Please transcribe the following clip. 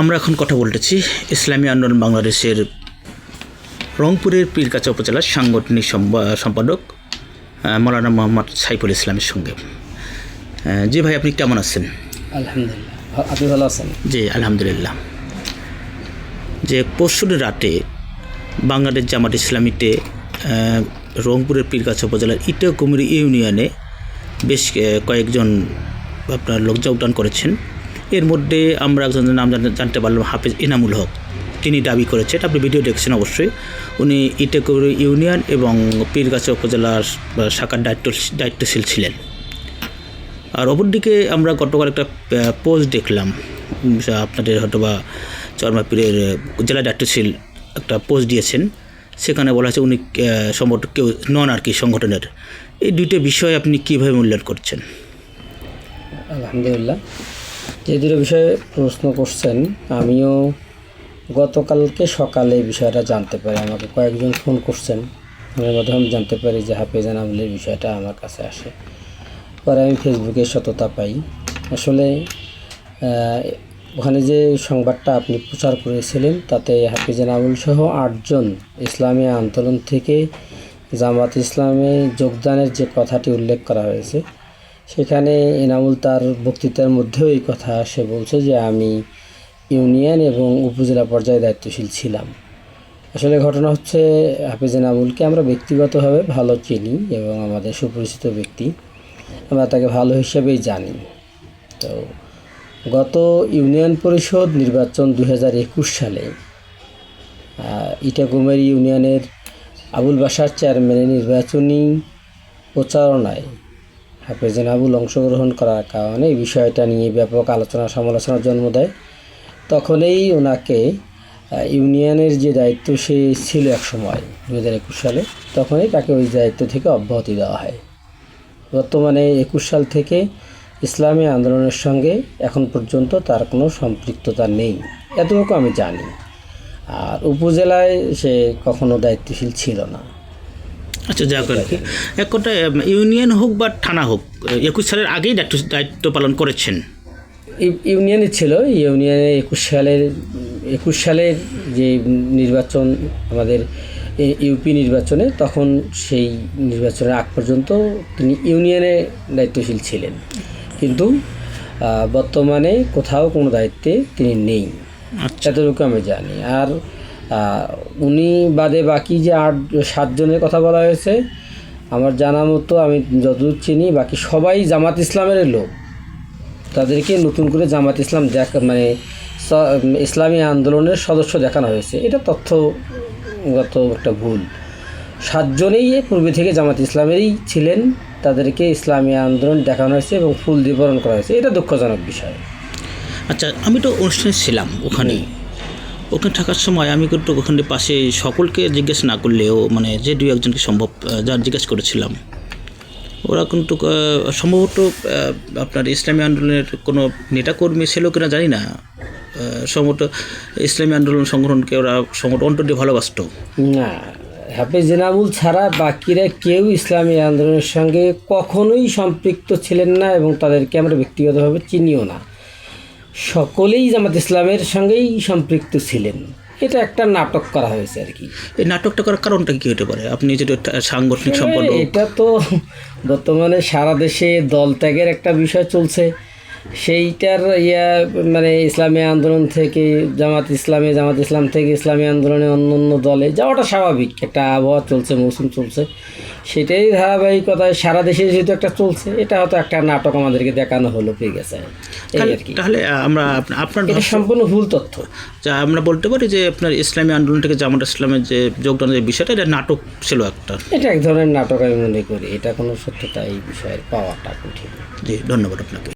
আমরা এখন কথা বলতেছি ইসলামী আন্দোলন বাংলাদেশের রংপুরের পীরকাচা উপজেলার সাংগঠনিক সম্পাদক মৌলানা মোহাম্মদ সাইফুল ইসলামের সঙ্গে। জি ভাই আপনি কেমন আছেন? আলহামদুলিল্লাহ। আপনি ভালো আছেন? জি আলহামদুলিল্লাহ। যে পরশুর রাতে বাংলাদেশ জামাত ইসলামীতে রংপুরের পীরগাছা উপজেলার ইটাকুমরি ইউনিয়নে বেশ কয়েকজন আপনার লোক যোগদান করেছেন। এর মধ্যে আমরা একজনের নাম জানতে- পারলাম হাফেজ ইনামুল হক। তিনি দাবি করেছেন, আপনি ভিডিও দেখছেন অবশ্যই, উনি ইটাকুমরি ইউনিয়ন এবং পীরগাছা উপজেলার শাখার দায়িত্ব, দায়িত্বশীল ছিলেন। আর অপরদিকে আমরা গতকাল একটা পোস্ট দেখলাম আপনাদের হয়তো বা চরমাপীরের জেলা দায়িত্বশীল একটা পোস্ট দিয়েছেন। সেখানে বলা হয়েছে উনি সম্ভবত কেউ নন আর কি সংগঠনের। এই দুইটা বিষয় আপনি কীভাবে মূল্যায়ন করছেন? আলহামদুলিল্লাহ। যে দুটো বিষয়ে প্রশ্ন করছেন, আমিও গতকালকে সকালে এই বিষয়টা জানতে পারি। আমাকে কয়েকজন ফোন করছেন। ফোনের মাধ্যমে আমি জানতে পারি যে হাফেজান আমলের বিষয়টা আমার কাছে আসে। পরে আমি ফেসবুকে সততা পাই। আসলে ওখানে যে সংবাদটা আপনি প্রচার করেছিলেন, তাতে হাফিজান আবুল সহ আটজন ইসলামী আন্দোলন থেকে জামাত ইসলামে যোগদানের যে কথাটি উল্লেখ করা হয়েছে সেখানে এনামুল তার বক্তৃতার মধ্যেও এই কথা সে বলছে যে আমি ইউনিয়ন এবং উপজেলা পর্যায়ে দায়িত্বশীল ছিলাম। আসলে ঘটনা হচ্ছে, হাফিজ এনামুলকে আমরা ব্যক্তিগতভাবে ভালো চিনি এবং আমাদের সুপরিচিত ব্যক্তি। আমরা তাকে ভালো হিসেবেই জানি। তো গত ইউনিয়ন পরিষদ নির্বাচন দু হাজার একুশ সালে ইটাকুমের ইউনিয়নের আবুল বাসার চেয়ারম্যানের নির্বাচনী প্রচারণায় হাফেজেন আবুল অংশগ্রহণ করার কারণে এই বিষয়টা নিয়ে ব্যাপক আলোচনা সমালোচনার জন্ম দেয়। তখনই ওনাকে ইউনিয়নের যে দায়িত্ব সে ছিল এক সময় দু হাজার একুশ সালে, তখনই তাকে ওই দায়িত্ব থেকে অব্যাহতি দেওয়া হয়। বর্তমানে একুশ সাল থেকে ইসলামী আন্দোলনের সঙ্গে এখন পর্যন্ত তার কোনো সম্পৃক্ততা নেই, এতটুকু আমি জানি। আর উপজেলায় সে কখনো দায়িত্বশীল ছিল না। আচ্ছা যাক আর কি। এক কথায় ইউনিয়ন হোক বা থানা হোক একুশ সালের আগেই দায়িত্ব দায়িত্ব পালন করেছেন। ইউ- ইউনিয়নে ছিল ইউনিয়নে একুশ সালের একুশ সালের যে নির্বাচন আমাদের ইউপি নির্বাচনে তখন সেই নির্বাচনের আগ পর্যন্ত তিনি ইউনিয়নে দায়িত্বশীল ছিলেন। কিন্তু বর্তমানে কোথাও কোনো দায়িত্বে তিনি নেই। আচ্ছা। এতটুকু আমি জানি। আর উনি বাদে বাকি যে আট সাতজনের কথা বলা হয়েছে আমার জানা মতো আমি যতদূর চিনি বাকি সবাই জামাত ইসলামের লোক। তাদেরকে নতুন করে জামাত ইসলাম দেখ মানে ইসলামী আন্দোলনের সদস্য দেখানো হয়েছে। এটা তথ্যগত একটা ভুল। সাতজনেই পূর্বে থেকে জামাত ইসলামেরই ছিলেন তাদেরকে ইসলামী আন্দোলন দেখানো হয়েছে এবং ফুল দিয়ে বরণ করা হয়েছে। এটা দুঃখজনক বিষয়। আচ্ছা আমি তো অনুষ্ঠানে ছিলাম ওখানে। ওখানে থাকার সময় আমি কিন্তু ওখানে পাশে সকলকে জিজ্ঞেস না করলেও মানে যে দুই একজনকে সম্ভব যার জিজ্ঞেস করেছিলাম। ওরা কিন্তু সম্ভবত আপনার ইসলামী আন্দোলনের কোনো নেতাকর্মী ছিল কিনা জানি না। সম্ভবত ইসলামী আন্দোলন সংগঠনকে ওরা সম্ভবত অন্তর দিয়ে ভালোবাসত। না, হাফেজ জেনাবুল ছাড়া বাকিরা কেউ ইসলামী আন্দোলনের সঙ্গে কখনোই সম্পৃক্ত ছিলেন না এবং তাদেরকে আমরা ব্যক্তিগতভাবে চিনিও না। সকলেই জামাত ইসলামের সঙ্গেই সম্পৃক্ত ছিলেন। এটা একটা নাটক করা হয়েছে আর কি। এই নাটকটা করার কারণটা কি হতে পারে? আপনি যেটা সাংগঠনিক সম্পর্ক এটা তো বর্তমানে সারা দেশে দল ত্যাগের একটা বিষয় চলছে। সেইটার ইয়া মানে ইসলামী আন্দোলন থেকে জামাত ইসলামে জামাত ইসলাম থেকে ইসলামী আন্দোলনে অন্য অন্য দলে যাওয়াটা স্বাভাবিক। একটা আবহাওয়া চলছে মৌসুম চলছে। সেটাই ধারাবাহিকতায় সারা দেশে যেহেতু একটা চলছে এটা হয়তো একটা নাটক আমাদেরকে দেখানো হলো পেয়ে গেছে তাহলে- আমরা আপনার সম্পূর্ণ ভুল তথ্য। যা আমরা বলতে পারি যে আপনার ইসলামী আন্দোলন থেকে জামাত ইসলামের যে যোগদানের যে বিষয়টা এটা নাটক ছিল একটা। এটা এক ধরনের নাটক আমি মনে করি। এটা কোনো সত্যতা এই বিষয়ের পাওয়াটা কঠিন। জি ধন্যবাদ আপনাকে।